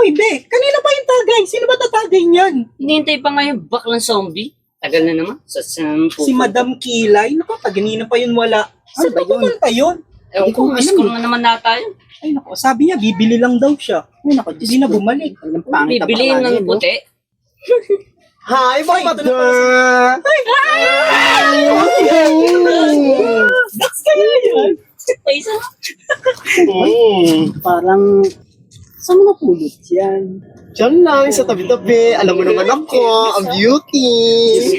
Uy, be, kanina pa yung tagay. Sino ba tatagay niyan? Hinihintay pa nga yung baklang zombie. Tagal na naman. Sa sampu. Si Madam Kilay. Naku, kanina pa yun wala. Saan ba ba yun? pumunta yun? Ewan Hindi ko miss ko eh. nga naman nata yun. Ay, naku, sabi niya, bibili lang daw siya. Ay, naku, Hindi na bumalik. Ang pangit na Bibili baka ng yun, no? puti. Hi, na mother! That's kaya yan. Ay, isa. Parang, saan mo napulot yan? Diyan lang, sa tabi-tabi. Alam mo naman ako, ang beauty.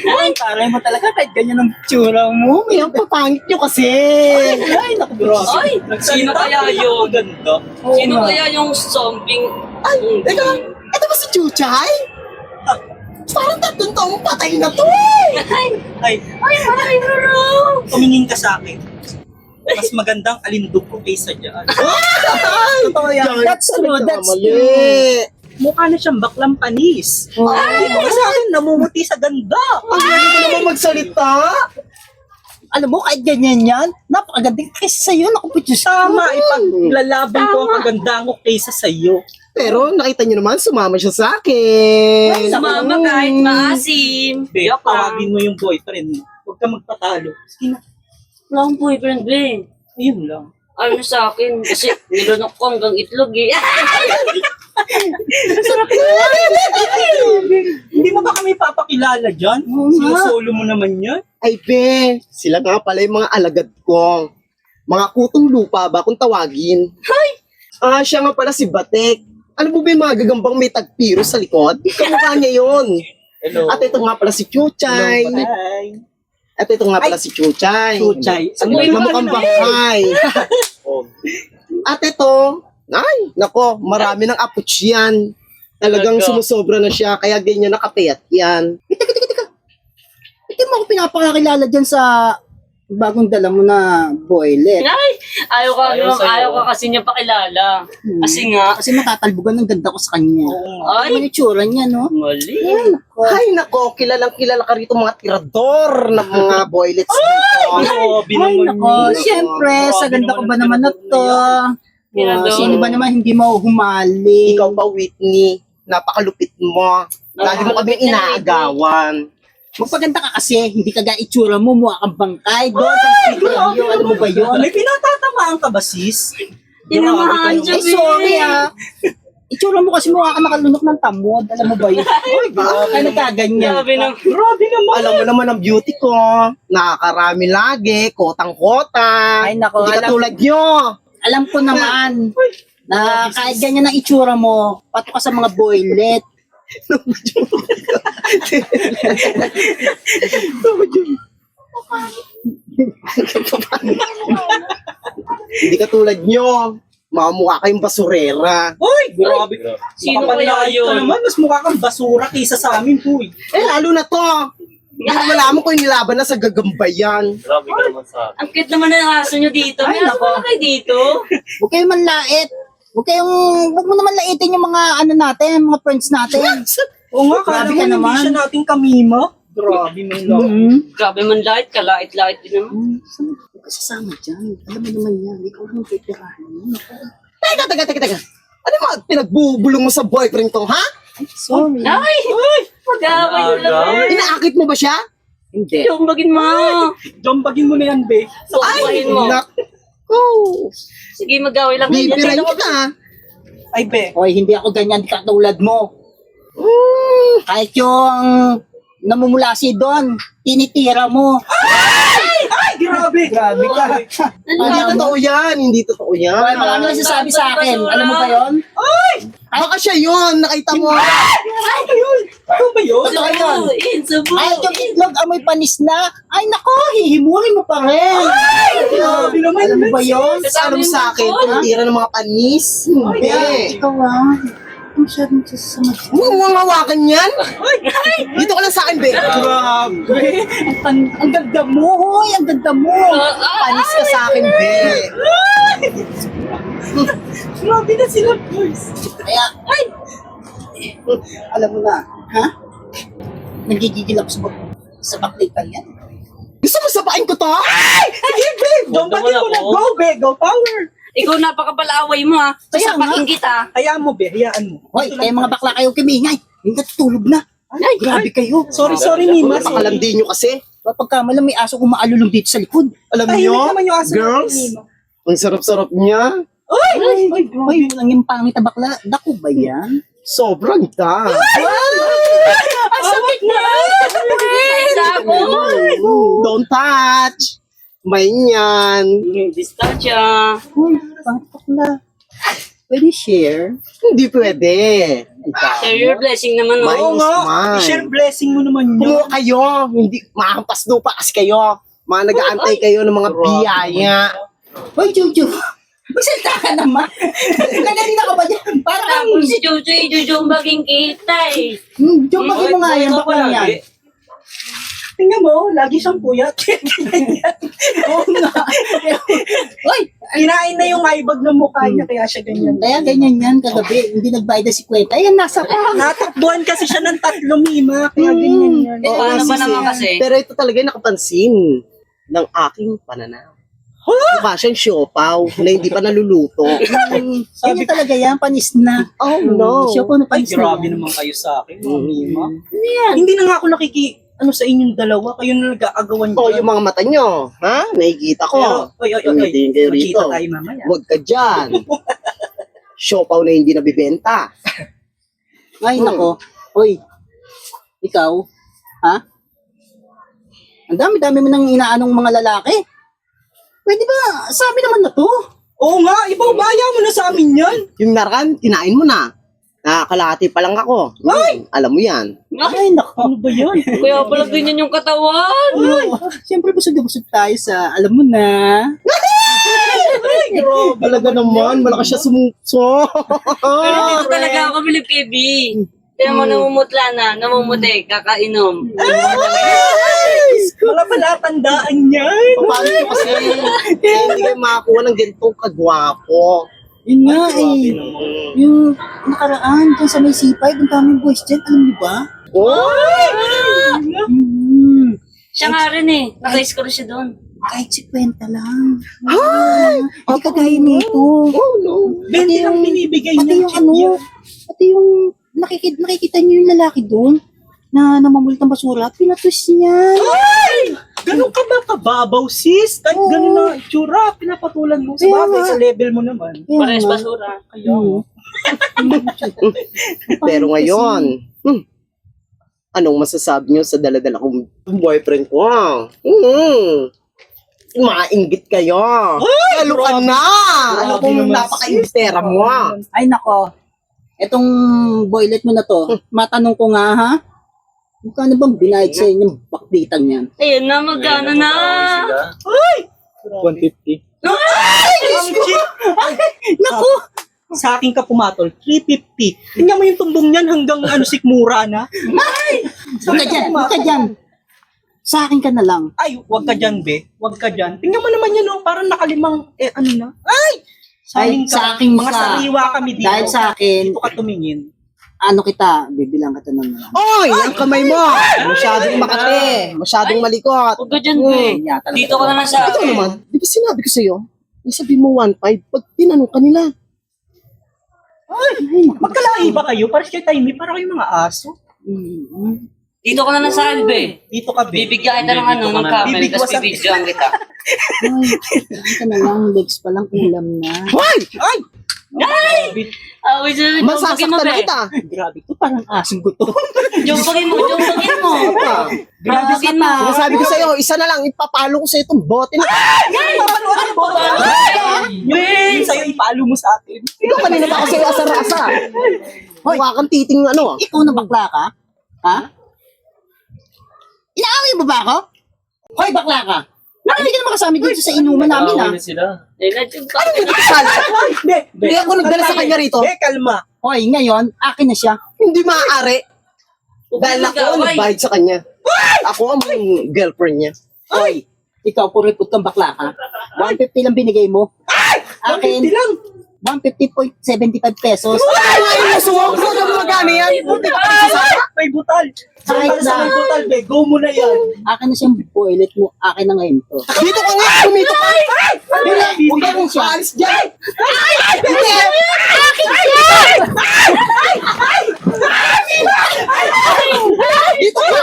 Ay, taray mo talaga kahit ganyan ang tsura mo. Ay, ang papangit nyo kasi. Ay, naku, bro. Ay, sino kaya yun? Ganda. Sino kaya yung zombie? Ay, teka, ito ba si Chuchay? Parang tatlong taong patay na to eh. Ay, Ay, ay, ay, bro. tumingin ka sa akin. Mas magandang alindog ko kaysa dyan. Totoo yan. That's true, talaga that's mali. Mukha na siyang baklang panis. Ay, Ay, sa akin, namumuti sa ganda. ang galing ko naman magsalita. Alam mo, kahit ganyan yan, napakaganda kaysa sa'yo. Diyos ko. Tama, ipaglalaban ko ang kagandaan ko kaysa sa iyo. Pero nakita nyo naman, sumama siya sa akin. Sumama kahit maasim. Be, Joke lang. tawagin mo yung boyfriend mo. Huwag ka magpatalo. Sige na. Wala akong boyfriend, Ben. Ayun lang. Ano sa akin? Kasi nilunok ko hanggang itlog eh. Hindi mo ba kami papakilala dyan? Sinusolo mo naman yan? Ay, be, sila nga pala yung mga alagad ko. Mga kutong lupa ba kung tawagin? Hay! Ah, siya nga pala si Batek. Alam mo ba yung mga gagambang may tagpiro sa likod? Kamukha niya yun. Hello. At ito nga pala si Chuchay. Hi. At ito nga pala si Chuchay. Chuchay. Ano na mukhang bahay. At ito, ay, nako, marami ng aputs yan. Talagang Talaga. sumusobra na siya, kaya ganyan nakapayat yan. Teka, teka, teka. Hindi mo ako pinapakakilala dyan sa bagong dala mo na boylet. Ay, ayaw ka, Ayaw ayaw, sa'yo. ayaw ka kasi niya pakilala. Kasi nga, Kasi matatalbugan ng ganda ko sa kanya. Oo. Ay, ay, yung itsura niya, no? mali. Ay, nako, kilalang kilala ka rito mga tirador ng mga boylets dito. Grabe Ay, naman nako, yun. siyempre, sa ganda ko ba naman na to? Ah, sino ba naman hindi mo humali? Ikaw pa, Whitney, napakalupit mo. Lagi mo kami inaagawan. Magpaganda ka kasi, hindi ka ga itsura mo, mukha kang bangkay. Doon, sa studio, ano mo ba yun? May pinatatamaan ka ba, sis? Tinamahan siya, Ay, sorry ah. Itsura mo kasi mukha ka nakalunok ng tamod. Alam mo ba yun? Ay, Ay, nagkaganyan. Grabe na. Grabe naman. Alam mo naman ang beauty ko. Nakakarami lagi, kotang-kota. Ay, nako, Hindi alam- katulad nyo. Alam ko naman na kahit ganyan ang itsura mo, pato ka sa mga boylet. Hindi katulad nyo. Mga mukha kayong basurera. Uy, grabe. Sino kaya ka yun? naman, mas mukha kang basura kaysa sa amin, huy. Eh, lalo na to. Hindi mo malaman ko yung nilaban na sa gagambayan. Ang cute naman ng aso nyo dito. May Ay, aso nako. pala kayo dito. Huwag kayong manlait. Huwag kayong, huwag mo naman laitin yung mga ano natin, mga friends natin. Oo nga, kala Grabe mo ka hindi naman. siya nating kamima. Grabe mo lang. Hmm? Grabe man light, kalait-lait din naman. Huwag ka sasama dyan. Alam mo naman yan. Ikaw lang titirahan mo. Teka, teka, teka, teka. Ano mga pinagbubulong mo sa boyfriend to, ha? Sorry. Ay! Mag-aaway yung laban. Inaakit mo ba siya? Hindi. Yung bagin mo. Jumpagin mo na yan, be. Sukupahin mo. Nak. Oh, Sige, mag-aaway lang. bibirain Yan, kita. Ay, be. Hoy, hindi ako ganyan katulad mo. Mm, Kahit yung namumulasi doon, tinitira mo. Ay, grabe. Grabe ka. hindi totoo yan. Hindi totoo Hoy, yan. marami nagsasabi sa akin. Alam mo ba yon? Baka siya yun. Nakita mo. Ay, yun. Ano ba yun? Totoo yun. Ay, yung itlog amoy panis na. Ay, nako, hihimurin mo pa rin. Grabe naman. Alam mo ba yun? Alam sa akin, tira ng mga panis. Hindi. Ikaw ah. Ang masyadong sasama. Huwag mo hawakan yan. Dito ka lang sa akin, be. Grabe. Ang, pan- ang ganda mo, hoy. Ang ganda mo. Panis ka sa akin, be. Grabe na sila, boys. Kaya, ay! Alam mo na, ha? Nagigigil ako sa, bak- sa baklitan yan. Gusto mo sabain ko to? Sige, be. Jumpagin mo na. ako. Go, be. Go, power. Ikaw napakapalaaway mo ha. Kaya Sasapakin kita. Hayaan mo, be. Hayaan mo. Hoy, Ito kayo lang mga tayo. bakla kayo kimingay. Hindi tulog na. Ay, Grabe kayo. Sorry, sorry, Mima. Sorry. Napakalandi nyo kasi. Kapag malam may aso umaalulong dito sa likod. Alam Tahimik nyo, naman yung aso girls, Mima. ang sarap-sarap niya. Ay, ay, ay, Hoy, lang yung pangit na bakla. Dako ba yan? Sobrang ta. Ang sakit na! Don't touch. May yan. Distansya. Hoy, pangit bakla. Pwede share? Hindi pwede. Share your blessing naman, oh. Oo nga. man. I-share blessing mo naman Kumuha yun. kayo. Hindi, mahampas lupa kasi kayo. Mga nag-aantay kayo ng mga biyaya. Hoy, Jojo. Magsalita ka naman. Naganina ka ba dyan? Parang, Tapos si Jojo, eh, Jojo ang baging kita eh. hmm, Jojo, bagay mo nga yan. Bakla yan. Tingnan mo, lagi siyang puyat. Oo nga. Hoy, Kinain na yung eyebag ng mukha niya, kaya siya ganyan. kaya ganyan yan kagabi. Hindi nagbayad na si Kweta. Ayan, nasa pa. Natakbuhan kasi siya ng tatlo, Mima. Kaya ganyan yan. Eh, Paano ba kasi naman siya- kasi? Pero ito talaga yung nakapansin ng aking pananaw. Mukha siyang siopaw na hindi pa naluluto. Hmm, Ganyan talaga yan, panis na. Oh no. Siya po na Ay, panis na grabe yan. naman kayo sa akin, mga Mm. Mima. Hindi na nga ako nakiki, ano sa inyong dalawa, kayo na nag-aagawan Oh, yung mga mata nyo. Ha? Nakikita ko. Pero, oy, oy, oy, oy, Tumitingin kayo rito. magkita tayo mamaya. Huwag ka dyan. Siopaw na hindi nabibenta. Ay, Hmm. nako. Hoy, ikaw, ha? Ang dami-dami mo nang inaanong mga lalaki. Pwede ba, sabi naman na to. Oo nga, ibaw baya mo na sa amin yan. Yung naran, kinain mo na. Nakakalahati pa lang ako. Hmm, alam mo yan. Ay, nako. Ano ba yan? Kaya pala ganyan yung katawan. Ay, Siyempre, busog na busog tayo sa, alam mo na. Talaga naman, malakas siya sumukso. Pero dito talaga ako bilib kay B. Kaya mo namumutla na, namumuti, kakainom. Mga palatandaan yan. Paano ko kasi eh, hindi kayo makakuha ng ganitong kagwapo. Yun nga eh. Yung nakaraan, dyan sa may C5, ang daming boys dyan, alam niyo ba? Oh! Hmm, Siya nga rin eh. Naka-score siya doon. kahit si Kwenta lang. Ay! Hindi kagaya nito. Oh no. Bente lang binibigay Pati niya. yung ano, pati yung nakikita, nakikita niyo yung lalaki doon na namamulot ng basura, pinatus niya. Ganun ka ba kababaw, sis? Kahit Oo. ganun na itsura, pinapatulan mo. Sa Kaya bagay, nga. sa level mo naman. Kaya Pares nga. basura. Kaya Hmm. Pero ngayon, hmm, anong masasabi niyo sa daladala kong boyfriend ko? Hmm. Maingit kayo. Lalo ka na. Alam Grabe naman, napaka-ingitera mo. ah. Ay nako, etong boylet mo na to, matanong ko nga ha, Magkano bang binayad sa inyong bakditan yan? Ayun na, magkano na. 150. Ang cheap! Naku! Sa akin ka pumatol, 350. Tingnan mo yung tumbong niyan hanggang ano sikmura na. Huwag ka dyan, huwag ka dyan. Sa akin ka na lang. Ay, wag ka dyan, be. Wag ka dyan. Tingnan mo naman yan, oh. Parang nakalimang, eh, ano na. Ay! Sa Ay, akin ka. sa akin Mga ka. sariwa kami dito. Dahil sa akin, Dito ka tumingin. Ano kita, bibilang kita ng mga. Oy, ang kamay mo. Masyadong makate. Masyadong malikot. Huwag ka dyan. Yata na Dito ka naman sa Ito akin. naman, di ba sinabi ko sa'yo? Nasabi mo 1.5 pag tinanong kanila. Magkalahi ba kayo? Parang kayo timing, parang kayo mga aso. Mm. Dito ka naman sa akin, be. Dito ka, be. Bibigyan kita ng ano, ng camel, tapos Bibigwasan- bibidyoan kita. Ay, sa ka na lang, legs pa lang, ulam na. Hoy! Ay! Grabe. Ah, wait. Jombagin mo, Masasaktan na kita. Grabe. Ito parang asong guto. Jombagin mo, jombagin mo. Jombagin mo. Sinasabi ko sa'yo, isa na lang, ipapalo ko sa'yo itong bote na. Yung sa'yo, ipalo mo sa atin. Ikaw kanina pa ako sa'yo asar-asa. Mukha kang titing ano. Ikaw na bakla ka? Ha? Inaaway mo ba ako? Hoy, bakla ka! Nakali ka naman kasama dito sa inuman namin, ha? Eh, na-job ka. Ay, be, be. Hindi ako nagdala sa kanya rito. Be, kalma. Hoy, ngayon, akin na siya. Hindi maaari. Dahil ako ang nagbayad sa kanya. Ako ang girlfriend niya. Hoy, ikaw, puripot kang bakla ka. 150 lang binigay mo. Akin, 150 lang. 150.75 pesos. Ay, ay, nasuwag ko na magkano yan. Buti ka sa pa'y butal. Kahit na. may butal, be. Go mo na yan. Akin na siyang toilet mo. Akin na ngayon to. Dito ka nga! Dito ka! Bila, huwag ka rin siya. Alis dyan! Dito ka!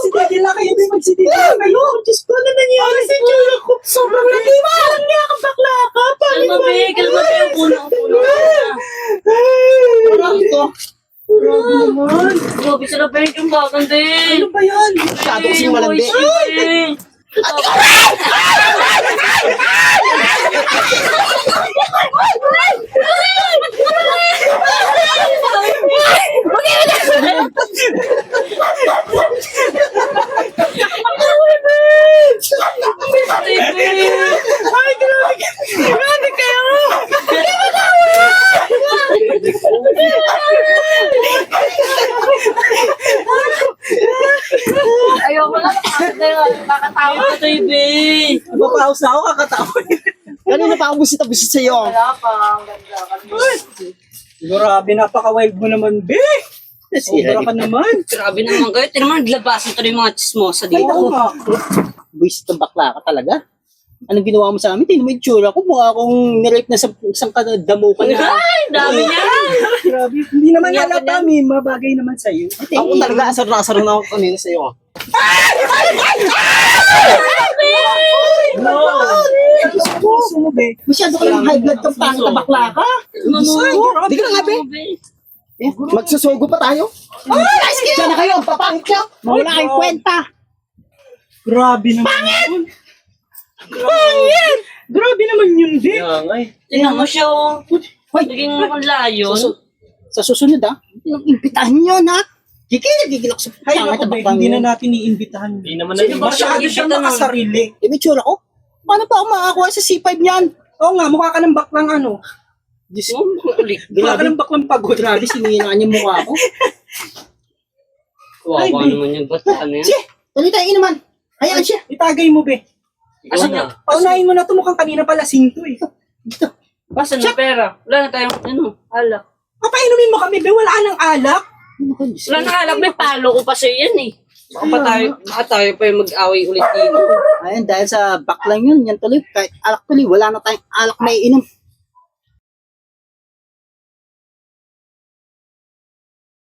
Si Daddy lang kayo, di magsitigil na kayo. Diyos ko, ano nangyari sa tsura ko? Sobrang natiwa. Alam niya kang bakla ka. Kalma, be. Kalma, be. Upo na, upo na. Ano ito? Grabe naman. Grabe sila, be. Be. Ano ba yan? Masyado kasing malandi. Ay, grabe ka. Grabe kayo. Ayoko na. Nakakatawa ka tayo, be. Mapahaws na ako, kakatawa. Kanina pa ako busit-busit sa'yo. Wala pa. Ang ganda. Grabe, napaka-wild mo naman, be. Sobra ka naman. Grabe naman kayo. Tira mo, naglabasan to yung mga chismosa Ay, dito. ako nga. Buwis na bakla ka talaga. Anong ginawa mo sa amin? Tingnan mo yung tsura ko. Mukha akong nirape na sa isang kadamo ka na. Ay, dami niya. Grabe. Hindi naman ka halata, may mabagay naman sa'yo. Ako talaga, asar na asar na ako kanina sa'yo. No. Gusto mo, be. Masyado ka lang high blood kang pangit na bakla ka. Mamu. Di ka na nga, be. Eh, Magsusugo pa tayo. Diyan na kayo, papangit ka. Mawala kayong kwenta. Grabe naman. Pangit! Pangit! Grabe naman yun, be. Tingnan mo siya, oh. Hoy, Naging ang layon. sa, su- sa susunod ah, imbitahan nyo na. Gigil, gigil ako sa Hay, pangit naku, na be. bakla Hindi na natin iimbitahan. Hindi naman Sino ba Masyado siya siyang iimbitahan? makasarili. Eh, may tsura ko. Paano pa ako makakuha sa C5 niyan? Oo nga, mukha ka ng baklang ano. Diyos Oh, ulit. Mukha ka ng baklang pagod. Grabe, sinira niya mukha ko. Kawawa Ay, naman yung bata na yan. Sige, dali tayo inuman. Hayaan siya. Itagay mo, be. Ikaw na. Paunahin mo na ito, mukhang kanina pala sinto eh. Basta na pera. Wala na tayong, ano, alak. Papainumin mo kami, be. Wala nang alak. Wala na alak, may palo ko pa sa'yo yan eh. Baka pa tayo, baka tayo pa yung mag-away ulit dito. Ayun, dahil sa baklang yun, yan tuloy, kahit alak tuloy, wala na tayong alak na iinom.